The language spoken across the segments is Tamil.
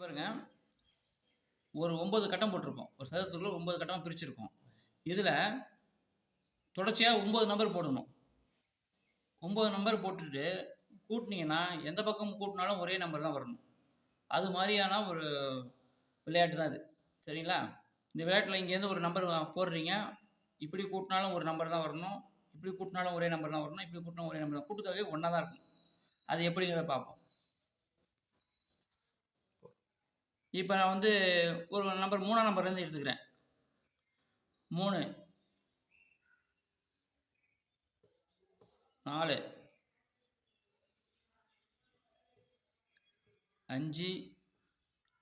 பாருங்க. ஒரு ஒம்பது கட்டம் போட்டிருக்கோம். ஒரு சதுரத்துக்குள்ள ஒம்பது கட்டமாக பிரிச்சிருக்கோம். இதில் தொடர்ச்சியாக ஒம்பது நம்பர் போடணும். ஒம்பது நம்பர் போட்டுட்டு கூட்டினீங்கன்னா எந்த பக்கம் கூட்டினாலும் ஒரே நம்பர் தான் வரணும். அது மாதிரியான ஒரு விளையாட்டு தான் இது சரிங்களா? இந்த விளையாட்டில் இங்கேருந்து ஒரு நம்பர் போடுறீங்க. இப்படி கூட்டினாலும் ஒரு நம்பர் தான் வரணும். இப்படி கூட்டினாலும் ஒரே நம்பர் தான் வரணும். இப்படி கூட்டினாலும் ஒரே நம்பர் தான். கூட்டுத்தொகை ஒன்றா தான் இருக்கும். அது எப்படிங்கிறத பார்ப்போம். இப்போ நான் வந்து ஒரு நம்பர் மூணாம் நம்பர்லேருந்து எடுத்துக்கிறேன். மூணு. நாலு. அஞ்சு.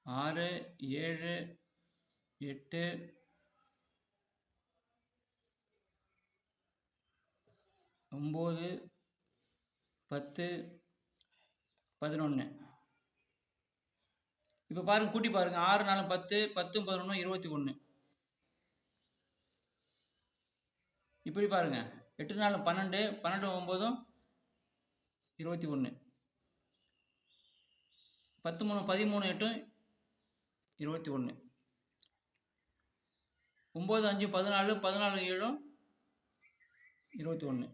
ஆறு. ஏழு. எட்டு. ஒம்பது. பத்து. பதினொன்று இப்போ பாருங்க கூட்டி பாருங்க. ஆறு நாலு பத்து பத்தும் பதினொன்று இருபத்தி ஒன்று இப்படி பாருங்க. எட்டு நாலு பன்னெண்டு பன்னெண்டு ஒம்போதும் இருபத்தி ஒன்று பத்து மூணு பதிமூணு எட்டும் இருபத்தி ஒன்று ஒம்பது அஞ்சு பதினாலு பதினாலு ஏழும் இருபத்தி ஒன்று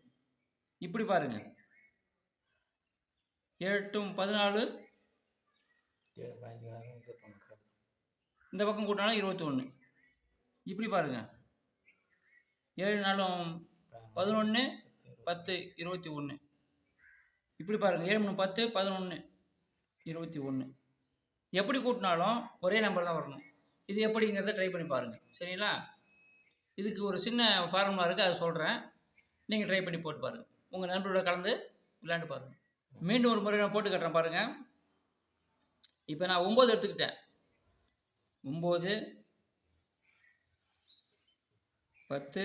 இப்படி பாருங்க. எட்டும் பதினாலு ஏழு பதினஞ்சு ஆறு இருபத்தொன்று இந்த பக்கம் கூட்டினாலும் இருபத்தி ஒன்று இப்படி பாருங்க. ஏழு நாளும் பதினொன்று பத்து இருபத்தி ஒன்று இப்படி பாருங்க. ஏழு மூணு பத்து பதினொன்று இருபத்தி ஒன்று எப்படி கூட்டினாலும் ஒரே நம்பர் தான் வரணும். இது எப்படிங்கிறத ட்ரை பண்ணி பாருங்கள் சரிங்களா? இதுக்கு ஒரு சின்ன ஃபார்முலா இருக்குது அதை சொல்கிறேன் நீங்கள் ட்ரை பண்ணி போட்டு பாருங்கள் உங்கள் நண்பரோட கலந்து விளையாண்டு பாருங்கள் மீண்டும் ஒரு முறை நான் போட்டு கட்டுறேன் பாருங்கள் இப்போ நான் ஒம்பது எடுத்துக்கிட்டேன். ஒம்பது பத்து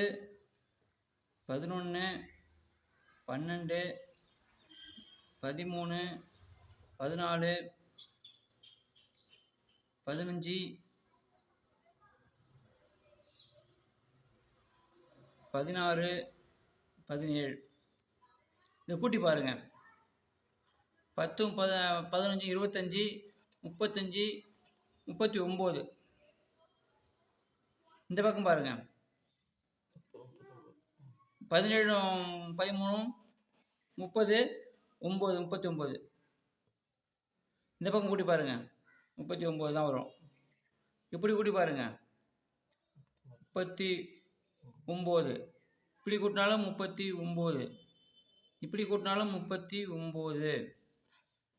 பதினொன்று பன்னெண்டு பதிமூணு பதினாலு பதினஞ்சு பதினாறு பதினேழு. இதை கூட்டி பாருங்கள் பத்தும் பத பதினஞ்சு இருபத்தஞ்சி முப்பத்தஞ்சு முப்பத்தி ஒம்பது இந்த பக்கம் பாருங்க. பதினேழு பதிமூணு முப்பது ஒம்பது முப்பத்தி ஒம்பது இந்த பக்கம் கூட்டி பாருங்க. முப்பத்தி ஒம்பது தான் வரும். இப்படி கூட்டி பாருங்க. முப்பத்தி ஒம்பது. இப்படி கூட்டினாலும் முப்பத்தி ஒம்பது. இப்படி கூட்டினாலும் முப்பத்தி ஒம்பது.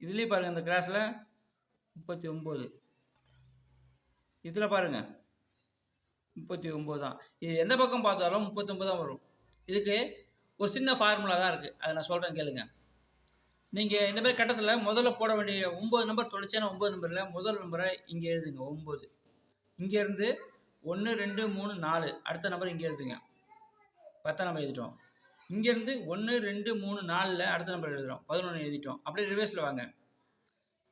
இதுலேயே பாருங்கள் இந்த கிராஸில் முப்பத்தி ஒம்பது. இதில் பாருங்கள் முப்பத்தி ஒம்பது தான். இது எந்த பக்கம் பார்த்தாலும் முப்பத்தொம்பது தான் வரும். இதுக்கு ஒரு சின்ன ஃபார்முலா தான் இருக்குது அதை நான் சொல்கிறேன் கேளுங்க. நீங்கள் இந்த மாதிரி கட்டத்தில் முதல்ல போட வேண்டிய ஒம்பது நம்பர் தொடர்ச்சியான ஒம்பது நம்பரில் முதல் நம்பரை இங்கே எழுதுங்க ஒம்பது. இங்கேருந்து ஒன்று ரெண்டு மூணு நாலு. அடுத்த நம்பர் இங்கே எழுதுங்க. பத்தாம் நம்பர் எழுதிட்டோம். இங்கேருந்து ஒன்று ரெண்டு மூணு நாலில் அடுத்த நம்பர் எழுதுகிறோம் பதினொன்று எழுதிட்டோம். அப்படியே ரிவர்ஸில் வாங்க.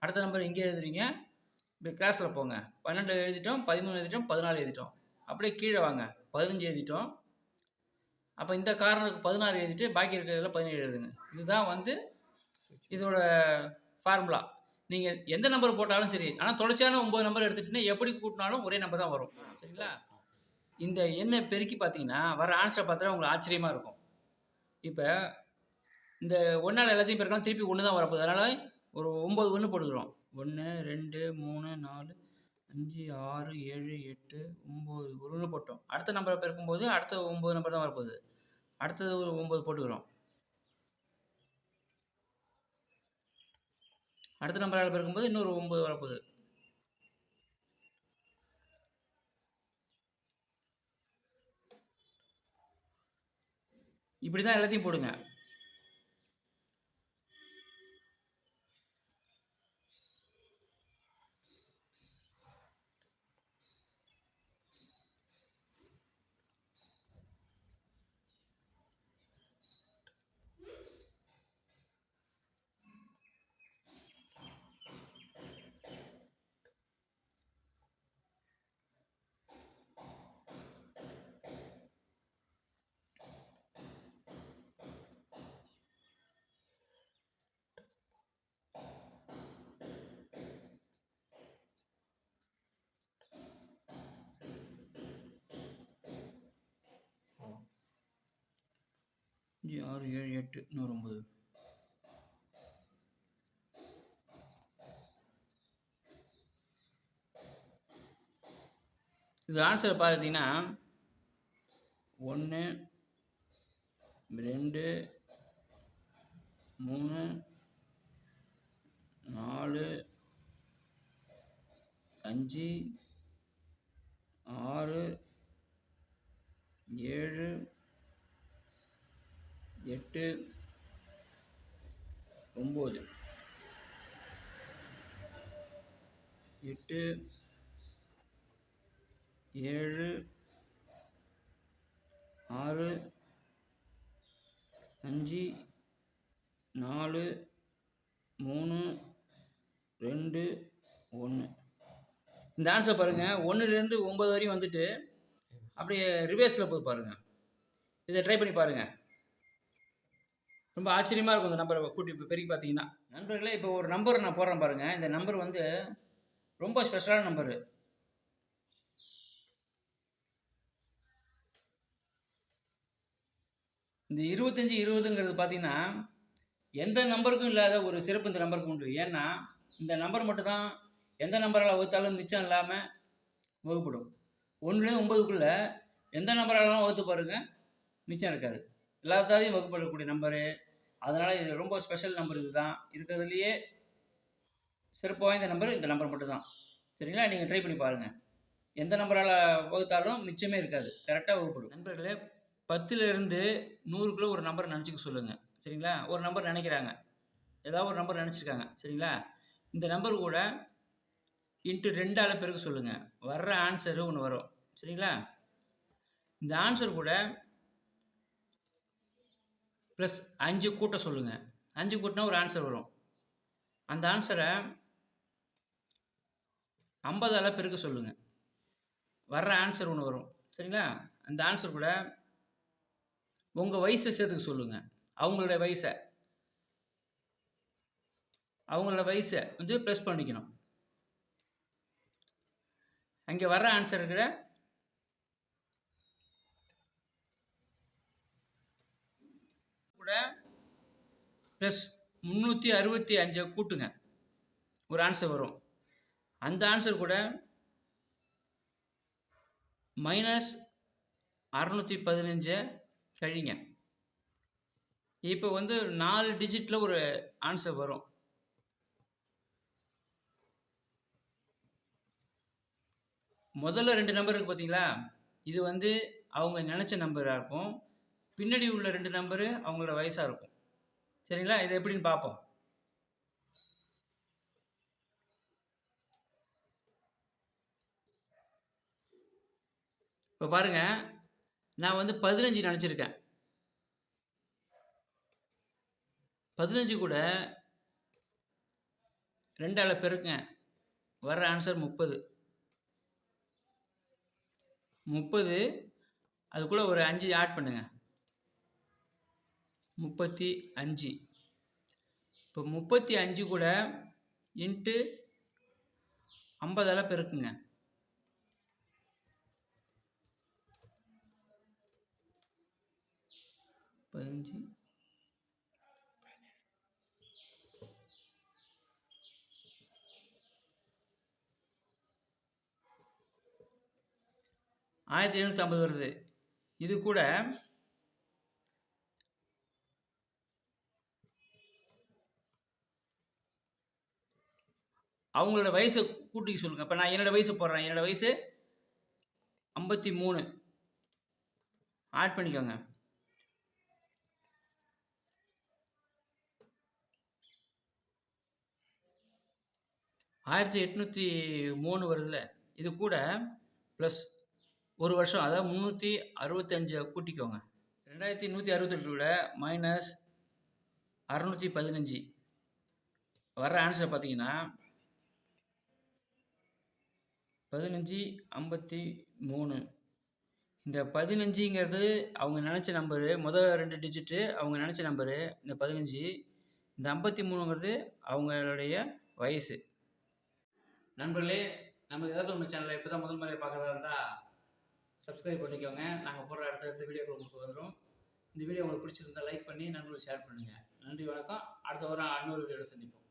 அடுத்த நம்பர் இங்கே எழுதுறீங்க. இப்படி கிளாஸில் போங்க. பன்னெண்டு எழுதிட்டோம் பதிமூணு எழுதிட்டோம் பதினாலு எழுதிட்டோம். அப்படியே கீழே வாங்க. பதினஞ்சு எழுதிட்டோம். அப்போ இந்த காரணத்துக்கு பதினாறு எழுதிட்டு பாக்கி இருக்கிறதுல பதினேழு எழுதுங்க. இதுதான் வந்து இதோட ஃபார்முலா நீங்கள் எந்த நம்பர் போட்டாலும் சரி ஆனால் தொடர்ச்சியான ஒம்பது நம்பர் எடுத்துகிட்டிங்கன்னா எப்படி கூட்டினாலும் ஒரே நம்பர் தான் வரும். சரிங்களா? இந்த எண்ணை பெருக்கி பார்த்தீங்கன்னா வர ஆன்சரை பார்த்தா உங்களுக்கு ஆச்சரியமாக இருக்கும். இப்போ இந்த ஒன்றால் எல்லாத்தையும் பெருக்கலாம் திருப்பி ஒன்று தான் வரப்போகுது. அதனால் ஒரு ஒம்பது ஒன்று போட்டுக்கிறோம் ஒன்று ரெண்டு மூணு நாலு அஞ்சு ஆறு ஏழு எட்டு ஒம்பது ஒரு ஒன்று போட்டோம். அடுத்த நம்பரை பெருக்கும்போது அடுத்த ஒம்பது நம்பர் தான் வரப்போகுது. அடுத்தது ஒரு ஒம்பது போட்டுக்கிறோம் அடுத்த நம்பரால் பெருக்கும்போது இன்னொரு ஒம்பது வரப்போகுது. இப்படி தான் எல்லாத்தையும் போடுங்க. அஞ்சு ஆறு ஏழு எட்டு நூறு ஒம்பது. இது ஆன்சர் பார்த்தீங்கன்னா ஒன்று ரெண்டு மூணு நாலு அஞ்சு ஆறு ஏழு எட்டு ஒம்பது. எட்டு ஏழு ஆறு அஞ்சு நாலு மூணு ரெண்டு ஒன்று இந்த ஆன்சர் பாருங்கள் ஒன்றுலேருந்து ஒம்பது வரையும் வந்துட்டு அப்படியே ரிவேர்ஸில் போய் பாருங்கள் இதை ட்ரை பண்ணி பாருங்கள் ரொம்ப ஆச்சரியமாக இருக்கும் இந்த நம்பரை கூட்டி இப்போ பெருக்கி பார்த்தீங்கன்னா. நண்பர்களே இப்போ ஒரு நம்பர் நான் போடுறேன் பாருங்கள் இந்த நம்பர் வந்து ரொம்ப ஸ்பெஷலான நம்பரு. இந்த இருபத்தஞ்சி இருபதுங்கிறது பார்த்தீங்கன்னா எந்த நம்பருக்கும் இல்லாத ஒரு சிறப்பு இந்த நம்பருக்கு உண்டு. ஏன்னா இந்த நம்பர் மட்டும்தான் எந்த நம்பரால் வகுத்தாலும் மிச்சம் இல்லாமல் வகுப்படும். ஒன்றுலேருந்து ஒம்பதுக்குள்ளே எந்த நம்பராலும் வகுத்து பாருங்க மிச்சம் இருக்காது. எல்லாத்தாலையும் வகுப்படக்கூடிய நம்பரு அதனால் இது ரொம்ப ஸ்பெஷல் நம்பர் இதுதான். இருக்கிறதுலையே சிறப்பு வாய்ந்த நம்பர் இந்த நம்பர் மட்டும்தான். சரிங்களா? நீங்கள் ட்ரை பண்ணி பாருங்கள் எந்த நம்பரால் வகுத்தாலும் மிச்சமே இருக்காது. கரெக்டாக வகுப்படும். நண்பர்களே பத்துலேருந்து நூறுக்குள்ளே ஒரு நம்பர் நினச்சிக்க சொல்லுங்கள் சரிங்களா? ஒரு நம்பர் நினைக்கிறாங்க. ஏதாவது ஒரு நம்பர் நினச்சிருக்காங்க. சரிங்களா? இந்த நம்பர் கூட இன்ட்டு ரெண்டால் பெருக்க சொல்லுங்கள் வர்ற ஆன்சரு ஒன்று வரும். சரிங்களா? இந்த ஆன்சர் கூட ப்ளஸ் அஞ்சு கூட்ட சொல்லுங்கள் அஞ்சு கூட்டினா ஒரு ஆன்சர் வரும். அந்த ஆன்சரை ஐம்பதால் பெருக்க சொல்லுங்கள் வர்ற ஆன்சர் ஒன்று வரும். சரிங்களா? அந்த ஆன்சர் கூட உங்கள் வயசை சேர்த்துக்க சொல்லுங்கள் அவங்களோட வயசை. அவங்களோட வயசை வந்து ப்ளஸ் பண்ணிக்கணும். அங்கே வர்ற ஆன்சர் இருக்கிற கூட ப்ளஸ் முந்நூற்றி அறுபத்தி அஞ்சை கூட்டுங்க. ஒரு ஆன்சர் வரும். அந்த ஆன்சர் கூட மைனஸ் அறநூற்றி பதினஞ்சை கழிங்க. இப்போ வந்து நாலு டிஜிட்டில் ஒரு ஆன்சர் வரும். முதல்ல ரெண்டு நம்பர் இருக்குது பார்த்தீங்களா இது வந்து அவங்க நினச்ச நம்பராக இருக்கும். பின்னாடி உள்ள ரெண்டு நம்பரு அவங்களோட வயசாக இருக்கும். சரிங்களா? இது எப்படின்னு பார்ப்போம். இப்போ பாருங்க நான் வந்து பதினஞ்சு நினச்சிருக்கேன். பதினஞ்சு கூட ரெண்டால் பெருக்குங்க. வர்ற ஆன்சர் முப்பது. முப்பது அது கூட ஒரு அஞ்சு ஆட் பண்ணுங்கள் முப்பத்தி அஞ்சு. இப்போ முப்பத்தி அஞ்சு கூட இன்ட்டு ஐம்பதால் பெருக்குங்க. பதினஞ்சு. ஆயிரத்தி எழுநூற்றி ஐம்பது வருது. இது கூட அவங்களோட வயசை கூட்டிக்க சொல்லுங்கள் இப்போ நான் என்னோட வயசு போடுறேன். என்னோட வயசு ஐம்பத்தி மூணு ஆட் பண்ணிக்கோங்க. ஆயிரத்தி எட்நூற்றி மூணு வருதுல. இது கூட ப்ளஸ் ஒரு வருஷம் அதாவது முந்நூற்றி அறுபத்தஞ்சை கூட்டிக்கோங்க. ரெண்டாயிரத்தி நூற்றி அறுபத்தெட்டோட மைனஸ் அறநூற்றி பதினஞ்சு. வர்ற ஆன்சர் பார்த்தீங்கன்னா பதினஞ்சு ஐம்பத்தி மூணு. இந்த பதினஞ்சுங்கிறது அவங்க நினச்ச நம்பரு முதல் ரெண்டு டிஜிட்டு அவங்க நினச்ச நம்பரு இந்த பதினஞ்சு இந்த ஐம்பத்தி மூணுங்கிறது அவங்களுடைய வயசு. நண்பர்களே நமக்கு ஏதாவது ஒன்று சேனலை இப்போ தான் முதல் முறையை பார்க்குறதா இருந்தால் சப்ஸ்கிரைப் பண்ணிக்கோங்க. நாங்கள் போடுற அடுத்தடுத்த வீடியோக்கள் உங்களுக்கு வந்துடும் இந்த வீடியோ உங்களுக்கு பிடிச்சிருந்தா லைக் பண்ணி நண்பர்களுக்கு ஷேர் பண்ணுங்கள் நன்றி வணக்கம். அடுத்த வாரம் இன்னொரு வீடியோவில் சந்திப்போம்.